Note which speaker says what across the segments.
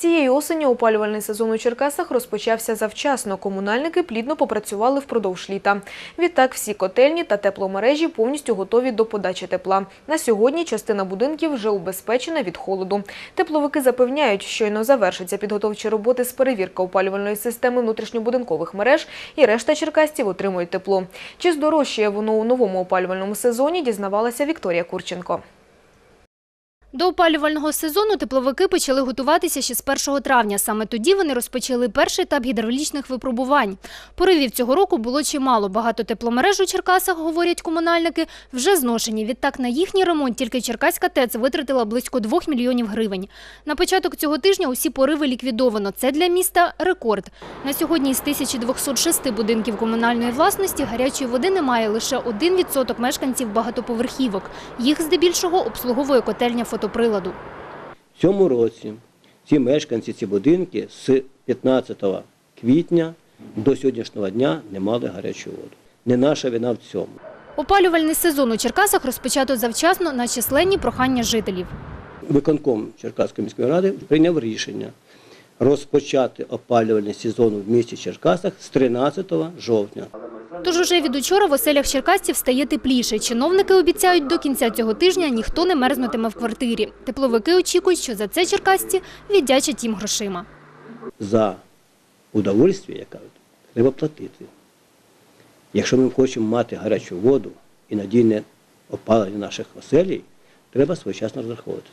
Speaker 1: Цієї осені опалювальний сезон у Черкасах розпочався завчасно. Комунальники плідно попрацювали впродовж літа. Відтак всі котельні та тепломережі повністю готові до подачі тепла. На сьогодні частина будинків вже убезпечена від холоду. Тепловики запевняють, щойно завершаться підготовчі роботи з перевірки опалювальної системи внутрішньобудинкових мереж і решта черкасців отримують тепло. Чи здорожчає воно у новому опалювальному сезоні, дізнавалася Вікторія Курченко.
Speaker 2: До опалювального сезону тепловики почали готуватися ще з 1 травня. Саме тоді вони розпочали перший етап гідравлічних випробувань. Поривів цього року було чимало. Багато тепломереж у Черкасах, говорять комунальники, вже зношені. Відтак на їхній ремонт тільки Черкаська ТЕЦ витратила близько 2 мільйонів гривень. На початок цього тижня усі пориви ліквідовано. Це для міста рекорд. На сьогодні із 1206 будинків комунальної власності гарячої води немає лише 1% мешканців багатоповерхівок. Їх здебільшого обслуговує котельня фотоприладу.
Speaker 3: В цьому році ці мешканці, ці будинки з 15 квітня до сьогоднішнього дня не мали гарячу воду. Не наша вина в цьому.
Speaker 2: Опалювальний сезон у Черкасах розпочато завчасно на численні прохання жителів.
Speaker 3: Виконком Черкаської міської ради прийняв рішення розпочати опалювальний сезон в місті Черкасах з 13 жовтня.
Speaker 2: Тож уже від учора в оселях черкасців стає тепліше. Чиновники обіцяють, до кінця цього тижня ніхто не мерзнутиме в квартирі. Тепловики очікують, що за це черкасці віддячать їм грошима.
Speaker 3: За удовольствие, як кажуть, треба платити. Якщо ми хочемо мати гарячу воду і надійне опалення наших оселій, треба своєчасно розраховувати.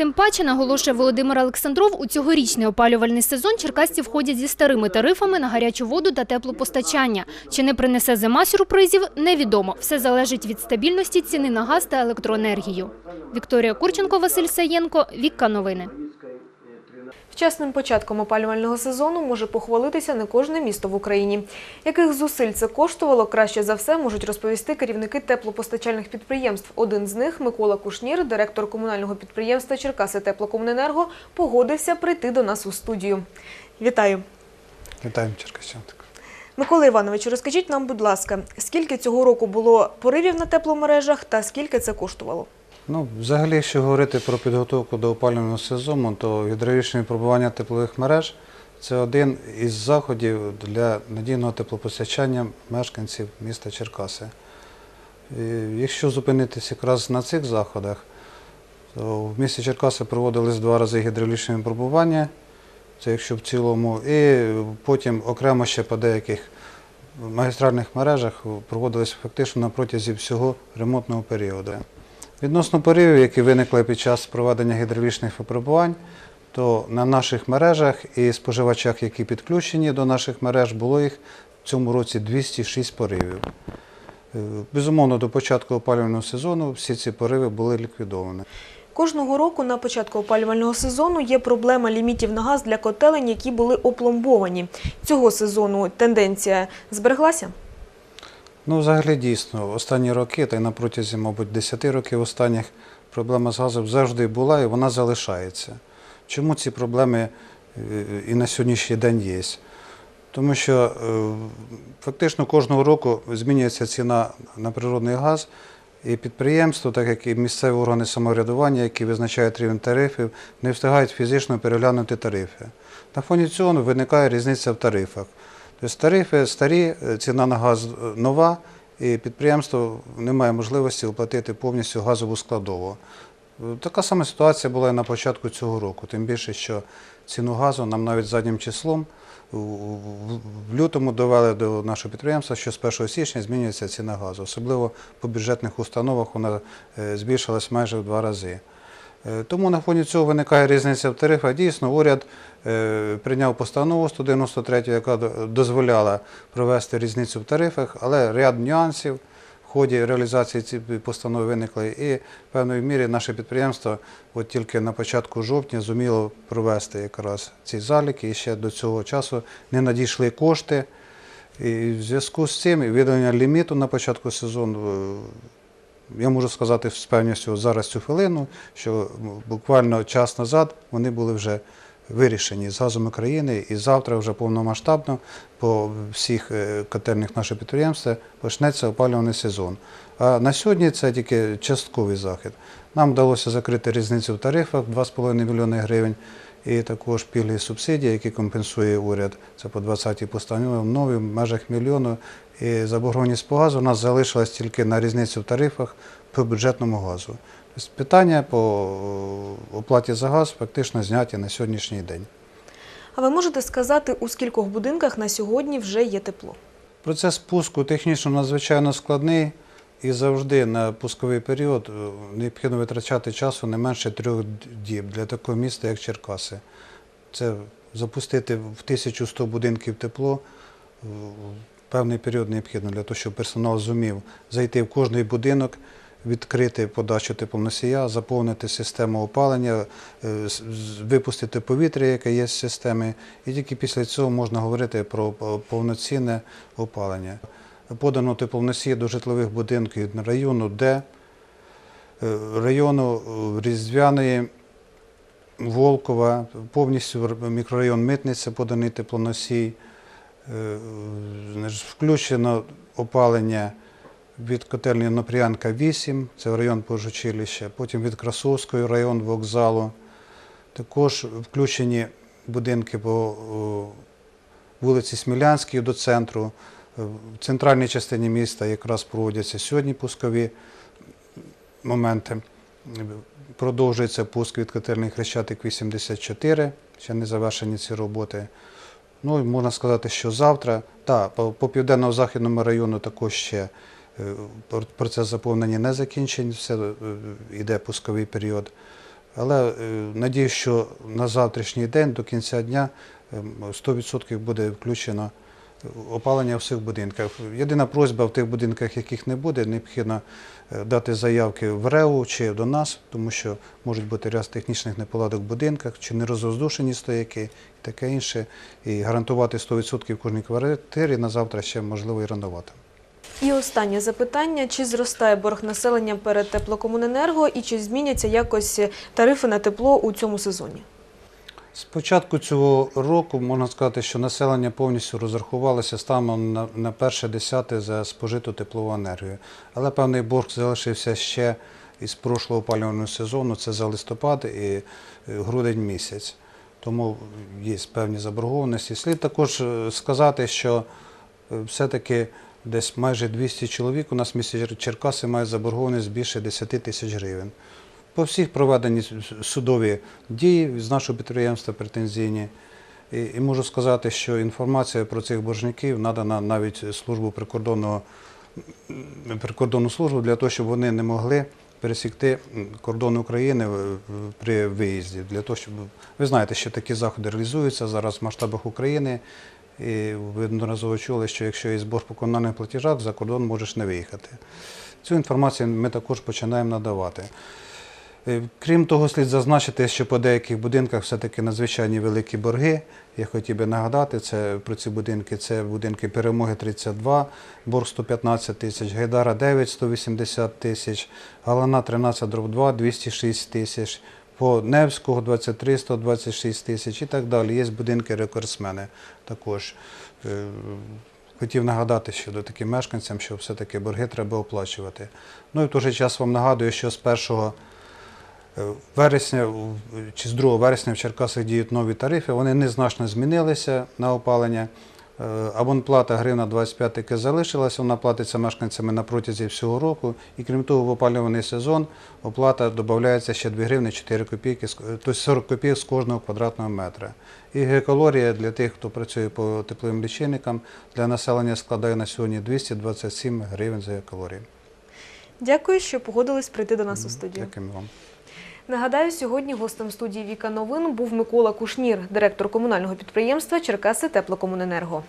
Speaker 2: Тим паче, наголошує Володимир Олександров, у цьогорічний опалювальний сезон черкасці входять зі старими тарифами на гарячу воду та теплопостачання. Чи не принесе зима сюрпризів, невідомо. Все залежить від стабільності ціни на газ та електроенергію. Вікторія Курченко, Василь Саєнко, Вікка Новини.
Speaker 1: Вчасним початком опалювального сезону може похвалитися не кожне місто в Україні. Яких зусиль це коштувало, краще за все можуть розповісти керівники теплопостачальних підприємств. Один з них, Микола Кушнір, директор комунального підприємства Черкаси Теплокомуненерго, погодився прийти до нас у студію. Вітаю.
Speaker 4: Вітаємо Черкасян.
Speaker 1: Микола Іванович, розкажіть нам, будь ласка, скільки цього року було поривів на тепломережах та скільки це коштувало?
Speaker 4: Ну, взагалі, якщо говорити про підготовку до опалювального сезону, то гідравлічне випробування теплових мереж це один із заходів для надійного теплопостачання мешканців міста Черкаси. І якщо зупинитися якраз на цих заходах, то в місті Черкаси проводились два рази гідравлічне випробування, це якщо в цілому, і потім окремо ще по деяких магістральних мережах проводились фактично на протязі всього ремонтного періоду. Відносно поривів, які виникли під час проведення гідравлічних випробувань, то на наших мережах і споживачах, які підключені до наших мереж, було їх в цьому році 206 поривів. Е, Безумовно, до початку опалювального сезону всі ці пориви були ліквідовані.
Speaker 1: Кожного року на початку опалювального сезону є проблема лімітів на газ для котелень, які були опломбовані. Цього сезону тенденція збереглася?
Speaker 4: Ну, взагалі дійсно, останні роки, та й на протязі, мабуть, 10 років останніх проблема з газом завжди була і вона залишається. Чому ці проблеми е, і на сьогоднішній день є? Тому що е, фактично кожного року змінюється ціна на природний газ, і підприємство, так як і місцеві органи самоврядування, які визначають рівень тарифів, не встигають фізично переглянути тарифи. На фоні цього виникає різниця в тарифах. Тобто тарифи старі, е, ціна на газ е, нова, і підприємство не має можливості оплатити повністю газову складову. Е, Така сама ситуація була і на початку цього року, тим більше, що ціну газу нам навіть заднім числом в лютому довели до нашого підприємства, що з 1 січня змінюється ціна газу. Особливо по бюджетних установах вона збільшилась майже в два рази. Е, Тому на фоні цього виникає різниця в тарифах. Дійсно, уряд е, прийняв постанову 193, яка дозволяла провести різницю в тарифах, але ряд нюансів в ході реалізації цієї постанови виникли. І в певної мірі наше підприємство от тільки на початку жовтня зуміло провести якраз ці заліки, і ще до цього часу не надійшли кошти. І в зв'язку з цим і видалення ліміту на початку сезону. Я можу сказати з певністю зараз цю хвилину, що буквально час назад вони були вже вирішені з газом України, і завтра вже повномасштабно по всіх е, котельних наших підприємств почнеться опалювальний сезон. А на сьогодні це тільки частковий захід. Нам вдалося закрити різницю в тарифах 2,5 мільйони гривень. І також пільги субсидії, які компенсує уряд. Це по 20-й постанові, нові в межах мільйону. І заборгованість по газу у нас залишилась тільки на різницю в тарифах по бюджетному газу. Тобто питання по оплаті за газ фактично зняті на сьогоднішній день.
Speaker 1: А ви можете сказати, у скількох будинках на сьогодні вже є тепло?
Speaker 4: Процес пуску технічно надзвичайно складний і завжди на пусковий період е, необхідно витрачати часу не менше трьох діб для такого міста, як Черкаси. Це запустити в 1100 будинків тепло. е, Певний період необхідно для того, щоб персонал зумів зайти в кожний будинок, відкрити подачу теплоносія, заповнити систему опалення, е, випустити повітря, яке є з системи, і тільки після цього можна говорити про повноцінне опалення. Подано теплоносії до житлових будинків району Д, е, району е, Різдвяної, Волкова, повністю мікрорайон Митниця поданий теплоносій. Е, Включено опалення від котельні Нопрянка 8, це район Пожучилища, потім від Красовської район вокзалу. Також включені будинки по вулиці Смілянській до центру. В центральній частині міста якраз проводяться сьогодні пускові моменти. Продовжується пуск від котельний Хрещатик 84, ще не завершені ці роботи. Ну можна сказати, що завтра, так, по, південно-західному району також ще е, процес заповнення не закінчений, все е, йде пусковий період. Але е, надіюсь, що на завтрашній день до кінця дня е, 100% буде включено опалення в всіх будинках. Єдина просьба в тих будинках, яких не буде, необхідно е, дати заявки в РЕУ чи до нас, тому що можуть бути ряд технічних неполадок в будинках, чи нерозоздушені стояки і таке інше. І гарантувати 100% в кожній квартирі на завтра ще можливо і рановато.
Speaker 1: І останнє запитання: чи зростає борг населення перед теплокомуненерго і чи зміняться якось тарифи на тепло у цьому сезоні?
Speaker 4: З початку цього року можна сказати, що населення повністю розрахувалося станом на, перше десяте за спожиту теплову енергію. Але певний борг залишився ще із прошлого опалювального сезону, це за листопад і е, грудень місяць. Тому є певні заборгованості. Слід також е, сказати, що е, все-таки десь майже 200 чоловік у нас в місті Черкаси мають заборгованість більше 10 тисяч гривень. По всіх проведені судові дії з нашого підприємства претензійні. І, і можу сказати, що інформація про цих боржників надана навіть службу прикордонного прикордонну службу для того, щоб вони не могли пересікти кордон України при виїзді. Для того, щоб ви знаєте, що такі заходи реалізуються зараз в масштабах України. І ви одноразово чули, що якщо є збор по комунальних платежах, за кордон можеш не виїхати. Цю інформацію ми також починаємо надавати. Е, Крім того, слід зазначити, що по деяких будинках все-таки надзвичайні великі борги. Я хотів би нагадати це, про ці будинки. Це будинки Перемоги 32, борг 115 тисяч, Гайдара 9, 180 тисяч, Галана 13, дроб 2, 206 тисяч, по Невського 23, 126 тисяч і так далі. Є будинки рекордсмени також. Е, Хотів нагадати щодо таким мешканцям, що все-таки борги треба оплачувати. Ну і в той же час вам нагадую, що з 1 Е, вересня чи з 2 вересня в Черкасах діють нові тарифи. Вони незначно змінилися на опалення. Е, Абонплата гривна 25 таки залишилася, вона платиться мешканцями на протязі всього року. І крім того, в опалюваний сезон оплата додається ще 2 гривни 4 копійки, тобто 40 копійок з кожного квадратного метра. І гекалорія для тих, хто працює по тепловим лічильникам, для населення складає на сьогодні 227 гривень за гекалорію.
Speaker 1: Дякую, що погодились прийти до нас у студію.
Speaker 4: Дякую вам.
Speaker 1: Нагадаю, сьогодні гостем студії Віка Новин був Микола Кушнір, директор комунального підприємства Черкаси Теплокомуненерго.